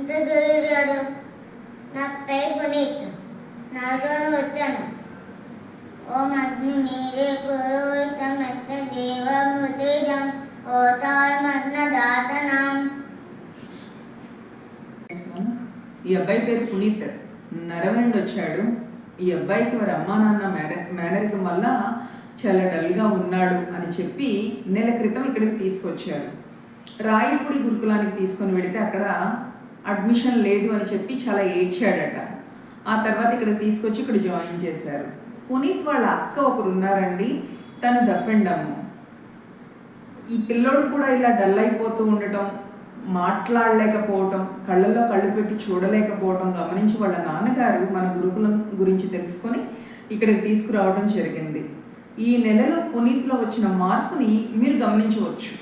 ఎంత దొరికాడు నా పేరు పునీత్ నాతోనే వచ్చాను. ఓ మగ్ని మీరే పురోహితం నష్ట దేవముతేజం ఓతాయమన్న దాతనాం. ఈ అబ్బాయి పేరు పునీత్. నరవణుడు వచ్చాడు. ఈ అబ్బాయికి వారి అమ్మా నాన్న మేన మేనరికం వల్ల చాలా డల్గా ఉన్నాడు అని చెప్పి నెల క్రితం ఇక్కడికి తీసుకొచ్చాడు రాయపూడి గురుకులానికి తీసుకొని వెడితే అక్కడ అడ్మిషన్ లేదు అని చెప్పి చాలా ఏడ్చాడట. ఆ తర్వాత ఇక్కడ తీసుకొచ్చి ఇక్కడ జాయిన్ చేశారు. పునీత్ వాళ్ళ అక్క ఒకరు ఉన్నారండి తను దఫెండమ్ము ఈ పిల్లోడు కూడా ఇలా డల్ అయిపోతూ ఉండటం మాట్లాడలేకపోవటం కళ్ళల్లో కళ్ళు పెట్టి చూడలేకపోవటం గమనించి వాళ్ళ నాన్నగారు మన గురుకులం గురించి తెలుసుకొని ఇక్కడికి తీసుకురావడం జరిగింది. ఈ నెలలో పునీత్లో వచ్చిన మార్పుని మీరు గమనించవచ్చు.